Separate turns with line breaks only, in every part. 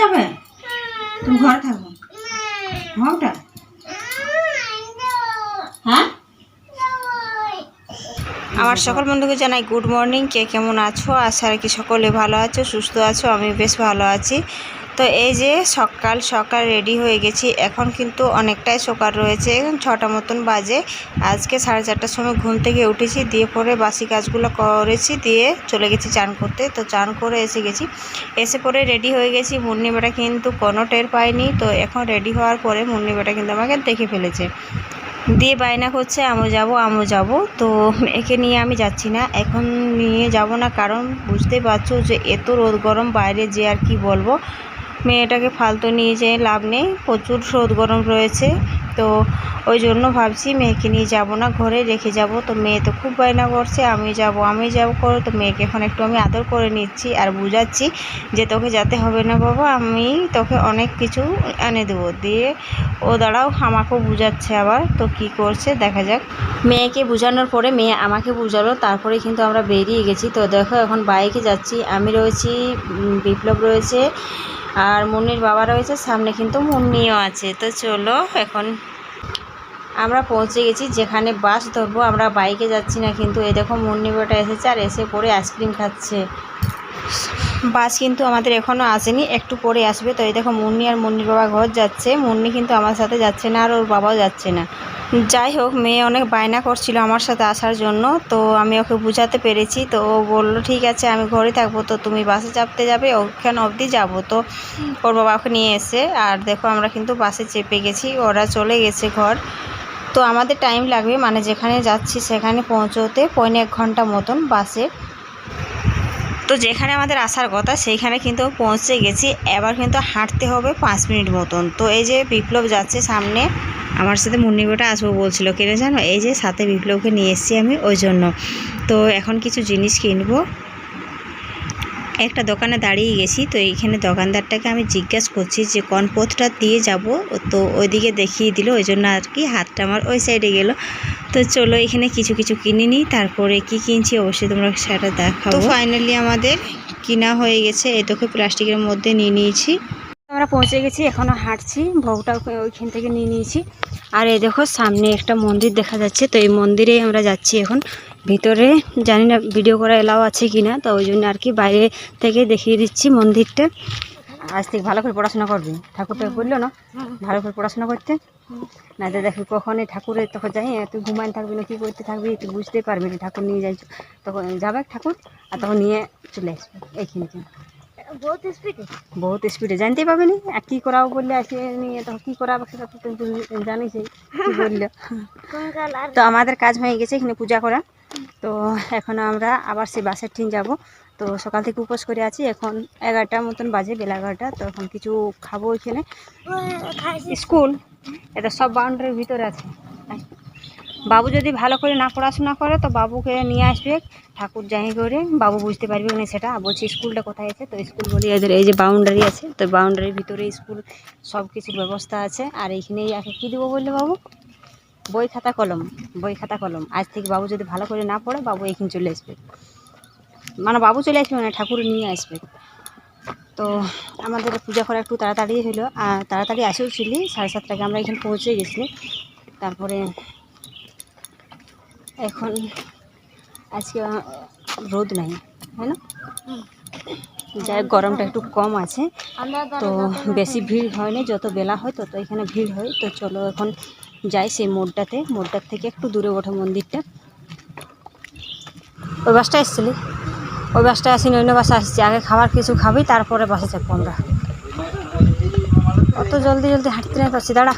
যাবে? তুমি ঘরে থাকব হওটা হ্যাঁ?
আমার সকল বন্ধুকে জানাই গুড মর্নিং কে কেমন আছো? আশা রাখি সকলে ভালো আছো, সুস্থ আছো, আমি বেশ ভালো আছি। তো এই যে সকাল সকাল রেডি হয়ে গেছি। এখন কিন্তু অনেকটাই সকাল রয়েছে। ছটা মতন বাজে। আজকে সাড়ে চারটার সময় ঘুম থেকে উঠেছি, দিয়ে পরে বাসি কাজগুলো করেছি, দিয়ে চলে গেছি চান করতে। তো চান করে এসে গেছি। এসে পরে রেডি হয়ে গেছি। মুন্নি বেটা কিন্তু কোনো টের পায়নি। তো এখন রেডি হওয়ার পরে মুন্নি বেটা কিন্তু আমাকে দেখে ফেলেছে। দিয়ে বায়না করছে আমও যাব আমও যাব। তো একে নিয়ে আমি যাচ্ছি না। এখন নিয়ে যাব না কারণ বুঝতেই পারছ যে এত রোদ গরম, বাইরে যে আর কি বলব। মেয়েটাকে ফালতু নিয়ে যেয়ে লাভ নেই প্রচুর রোদ গরম রয়েছে তো ওই জন্য ভাবছি মেয়েকে নিয়ে যাব না, ঘরে রেখে যাব। তো মেয়ে তো খুব বায়না করছে আমি যাব আমি যাব করে। তো মেয়েকে এখন একটু আমি আদর করে নিচ্ছি আর বুঝাচ্ছি যে তোকে যেতে হবে না বাবা, আমি তোকে অনেক কিছু এনে দেবো। দিয়ে ও দাঁড়াও আমাকেও বুঝাচ্ছে আবার, তো কি করছে দেখা যাক। মেয়েকে বোঝানোর পরে মেয়ে আমাকে বুঝালো, তারপরে কিন্তু আমরা বেরিয়ে গেছি। তো দেখো এখন বাইকে যাচ্ছি, আমি রয়েছি বিপ্লব রয়েছে আর মুন্নির বাবা রয়েছে, সামনে কিন্তু মুন্নিও আছে। তো চলো এখন আমরা পৌঁছে গেছি, যেখানে বাস ধরবো, আমরা বাইকে যাচ্ছি না কিন্তু। এই দেখো মুন্নি বেটা এসেছে আর এসে পরে আইসক্রিম খাচ্ছে। বাস কিন্তু আমাদের এখনও আসেনি, একটু পরে আসবে। তো এই দেখো, মুন্নি আর মুন্নির বাবা ঘর যাচ্ছে। মুন্নি কিন্তু আমার সাথে যাচ্ছে না আর ওর বাবাও যাচ্ছে না। যাই হোক, মেয়ে অনেক বায়না করছিল আমার সাথে আসার জন্য। তো আমি ওকে বুঝাতে পেরেছি। তো ও বলল, ঠিক আছে, আমি ঘরে থাকব। তো তুমি বাসে চাপতে যাবে, ওখানে অবধি যাব। তো ওর বাবা ওকে নিয়ে এসে, আর দেখো, আমরা কিন্তু বাসে চেপে গেছি। ওরা চলে গেছে ঘর। তো আমাদের টাইম লাগবে মানে যেখানে যাচ্ছি সেখানে পৌঁছোতে পৌনে এক ঘণ্টা মতন বাসে। তো যেখানে আমাদের আসার কথা, সেইখানে কিন্তু পৌঁছে গেছি। এবার কিন্তু হাঁটতে হবে পাঁচ মিনিট মতন। তো এই যে বিপ্লব যাচ্ছে সামনে, আমার সাথে মুন্নিবেটা আসব বলছিল, কেন জানো? এই যে সাথে বিপ্লবকে নিয়ে এসেছি আমি, ওই জন্য। তো এখন কিছু জিনিস কিনবো। একটা দোকানে দাঁড়িয়ে গেছি, তো এইখানে দোকানদারটাকে আমি জিজ্ঞাসা করছি যে কোন পথটা দিয়ে যাব। তো ওইদিকে দেখিয়ে দিল, ওই জন্য আর কি হাতটা আমার ওই সাইডে গেল। তো চলো এখানে কিছু কিছু কিনে নিই, তারপরে কি কিনছি অবশ্যই তোমরা সেটা দেখাবো। তো ফাইনালি আমাদের কিনা হয়ে গেছে, এই তোকে প্লাস্টিকের মধ্যে নিয়ে নিয়েছি। আমরা পৌঁছে গেছি এখনও হাঁটছি ভোগটা ওইখান থেকে নিয়ে নিয়েছি। আর এই দেখো সামনে একটা মন্দির দেখা যাচ্ছে, তো এই মন্দিরেই আমরা যাচ্ছি এখন। ভিতরে জানি না ভিডিও করা এলাও আছে কি না তো ওই জন্য আর কি বাইরে থেকে দেখিয়ে দিচ্ছি মন্দিরটা। আজ থেকে ভালো করে পড়াশোনা করবি। ঠাকুরটা বলল না ভালো করে পড়াশোনা করতে। না তো দেখবি কখন এই ঠাকুরের তখন যাই তুই ঘুমান থাকবি না কী করতে থাকবি তুই বুঝতে পারবি না ঠাকুর নিয়ে যাই তখন যাবে ঠাকুর আর তখন নিয়ে চলে আসবে এইখানে
বহুত স্পিডে
বহুত স্পিডে জানতে পারবে না? আর কী করাবো বললে আজকে নিয়ে তখন কী করাবো সেটা তো জানিস বলল। তো আমাদের কাজ হয়ে গেছে এখানে পূজা করা। তো এখন আমরা আবার সেই বাসের ট্রেন যাব। তো সকাল থেকে উপোস করে আছি, এখন এগারোটার মতন বাজে, বেলা এগারোটা। তো এখন কিছু খাব ওইখানে স্কুল, এটা সব বাউন্ডারির ভিতরে আছে। বাবু যদি ভালো করে না পড়াশোনা করে, তো বাবুকে নিয়ে আসবে, ঠাকুর যাই করে। বাবু বুঝতে পারবে না সেটা। বলছি, স্কুলটা কোথায় আছে? তো স্কুল বলি, এদের এই যে বাউন্ডারি আছে, তো বাউন্ডারির ভিতরে স্কুল সব কিছুর ব্যবস্থা আছে। আর এইখানেই আগে কী দেবো বললে বাবু? বই খাতা কলম বই খাতা কলম। আজ থেকে বাবু যদি ভালো করে না পড়ে বাবু এইখানে চলে আসবে। মানে বাবু চলে আসবে মানে ঠাকুর নিয়ে আসবে। তো আমাদের পূজা করা একটু তাড়াতাড়ি হলো। আর তাড়াতাড়ি আসেও ছিলি সাড়ে সাতটাকে আমরা এখানে পৌঁছে গেছি। তারপরে এখন আজকে রোদ নাই তাই না? যাই হোক, গরমটা একটু কম আছে। তো বেশি ভিড় হয়নি যত বেলা হয় তত এখানে ভিড় হয়। তো চলো এখন যাই সেই মোড়টাতে, মোড়টার থেকে একটু দূরে ওঠে মন্দিরটা। ওই বাসটা এসছিলি? ওই বাসটা আসিনি অন্য বাসে আসছি। আগে খাবার কিছু খাবি, তারপরে বাসে চাপবো আমরা। অত জলদি জলদি হাঁটতে না পারছি, দাঁড়া।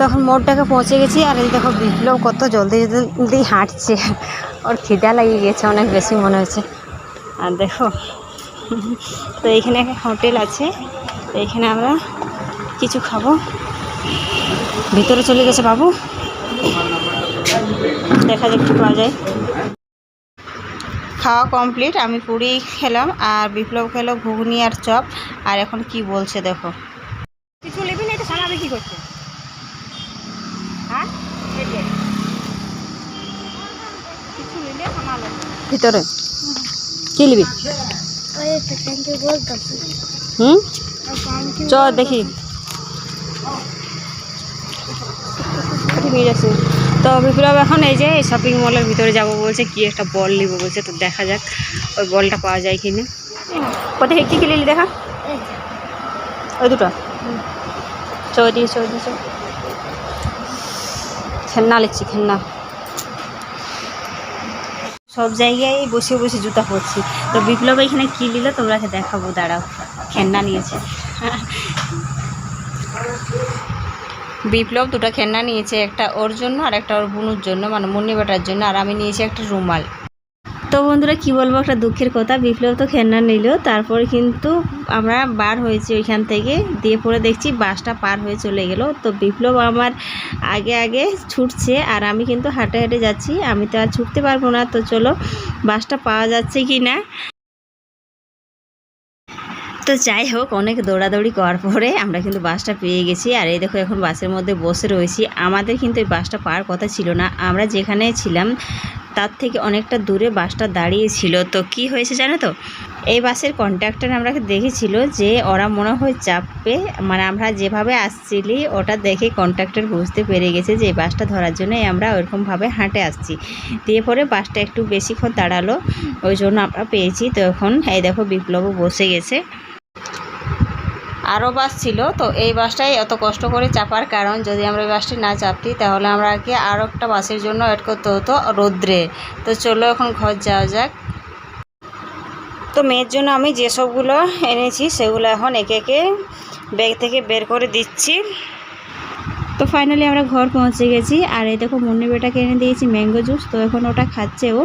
তখন মোড়টাকে পৌঁছে গেছি, আর এই দেখো বিপ্লব কত জলদি জলদি হাঁটছে। ওর খিদা লাগিয়ে গেছে, অনেক বেশি মনে হচ্ছে। আর দেখো, তো এইখানে একটা হোটেল আছে। এইখানে আমরা কিছু খাব। ভিতরে চলে গেছে বাবু। দেখা যাক কি পাওয়া যায়। খাওয়া কমপ্লিট আমি পুরি খেলাম আর বিপ্লব খেলো ঘুগনি আর চপ। আর এখন কি বলছে দেখো। কিছু নেবি না এটা সামনে কি করছে। হ্যাঁ? কিছু নিলে সামাল ভিতরে। কি নিবি?
বলতেছি
হুম? চ দেখি। ঠিক আছে। তো বিপ্লব এখন এই যে শপিং মলের ভিতরে যাব বলছে, কি একটা বল নিব বলছে, তো দেখা যাক ওই বলটা পাওয়া যায় কিনা। কোথায়? কী কী নিলি দেখা? ওই দুটো। চৌদি চৌদি খেলনা লিখছি, খেলনা। সব জায়গায় বসে বসে জুতা পরছি। তো বিপ্লব এখানে কী নিল তোমরা দেখাবো, দাঁড়াও। খেলনা নিয়েছে। বিপ্লব দুটো খেলনা নিয়েছে, একটা ওর জন্য আর একটা ওর বুনুর জন্য মানে মুন্নি বেটার জন্য, আর আমি নিয়েছি একটা রুমাল। তো বন্ধুরা, কি বলব, একটা দুঃখের কথা। বিপ্লব তো খেলনা নিল, তারপরে কিন্তু আমরা বার হয়েছি ওইখান থেকে, দিয়ে পরে দেখছি বাসটা পার হয়ে চলে গেল। তো বিপ্লব আমার আগে আগে ছুটছে, আর আমি কিন্তু হাঁটে হাঁটে যাচ্ছি। আমি তো আর ছুটতে পারব না, তো চলো, বাসটা পাওয়া যাচ্ছে কি না তো যাই হোক, অনেক দৌড়াদৌড়ি করার পরে আমরা কিন্তু বাসটা পেয়ে গেছি। আর এই দেখো, এখন বাসের মধ্যে বসে রয়েছি। আমাদের কিন্তু এই বাসটা পাওয়ার কথা ছিল না। আমরা যেখানে ছিলাম, তার থেকে অনেকটা দূরে বাসটা দাঁড়িয়েছিল। তো কি হয়েছে জানো তো? এই বাসের কন্ট্রাক্টর আমরা দেখেছিল যে ওরা মনে হয় চাপবে মানে আমরা যেভাবে আসছিলি, ওটা দেখে কন্ট্রাক্টর বুঝতে পেরে গেছে যে বাসটা ধরার জন্যই আমরা ওইরকমভাবে হাঁটে আসছি। দিয়ে পরে বাসটা একটু বেশিক্ষণ দাঁড়াল। ওই জন্য আমরা পেয়েছি। তো এখন এই দেখো, বিপ্লবও বসে গেছে। আরও বাস ছিল, তো এই বাসটাই এত কষ্ট করে চাপার কারণ যদি আমরা এই বাসটি না চাপতি, তাহলে আমরা কি আরও একটা বাসের জন্য ওয়েট করতে হতো রৌদ্রে। তো চলো এখন ঘর যাওয়া যাক। তো মেয়ের জন্য আমি যেসবগুলো এনেছি, সেগুলো এখন একে একে ব্যাগ থেকে বের করে দিচ্ছি। তো ফাইনালি আমরা ঘর পৌঁছে গেছি। আর এই দেখো মুন্নি বেটাকে এনে দিয়েছি ম্যাঙ্গো জুস তো এখন ওটা খাচ্ছে ও।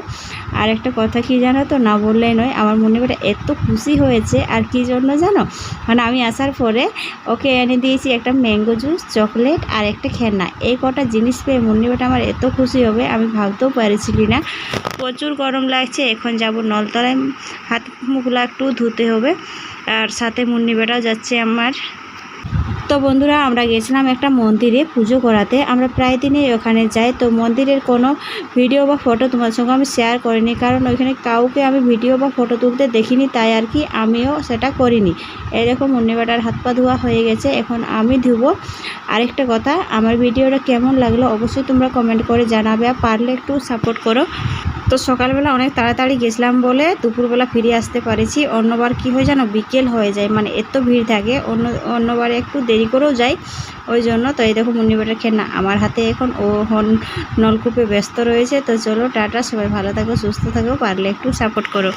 আর একটা কথা কি জানো তো? না বললেই নয়, আমার মুন্নি বেটা এত খুশি হয়েছে, আর কি জন্য জানো? মানে আমি আসার পরে ওকে এনে দিয়েছি একটা ম্যাঙ্গো জুস চকলেট আর একটা খেলনা এই কটা জিনিস পেয়ে মুন্নি বেটা আমার এত খুশি হবে, আমি ভাবতেও পারছিলি না। প্রচুর গরম লাগছে, এখন যাব নলতলায়। হাত মুখগুলো একটু ধুতে হবে। আর সাথে মুন্নি বেটাও যাচ্ছে আমার। তো বন্ধুরা, আমরা গেছিলাম একটা মন্দিরে পুজো করাতে। আমরা প্রায় দিনই ওখানে যাই। তো মন্দিরের কোনো ভিডিও বা ফটো তোমার সঙ্গে আমি শেয়ার করিনি, কারণ ওইখানে কাউকে আমি ভিডিও বা ফটো তুলতে দেখিনি, তাই আর কি আমিও সেটা করিনি। এরকম দেখো মুন্নিবাটার হাত পা ধোয়া হয়ে গেছে, এখন আমি ধুবো। আরেকটা কথা, আমার ভিডিওটা কেমন লাগল অবশ্যই তোমরা কমেন্ট করে জানাবে, আর পারলে একটু সাপোর্ট করো। তো সকালবেলা অনেক তাড়াতাড়ি গেছিলাম বলে দুপুরবেলা ফিরে আসতে পারেছি। অন্যবার কি হয় জানো, বিকেল হয়ে যায়। মানে এত ভিড় থাকে, অন্য, অন্যবারে একটু দেরি করেও যায় ওই জন্য তো এই দেখো খেয়ে না আমার হাতে এখন। ও হন নলকূপে ব্যস্ত রয়েছে। তো চলো টাটা, সবাই ভালো থাকো, সুস্থ থাকো, পারলে একটু সাপোর্ট করো।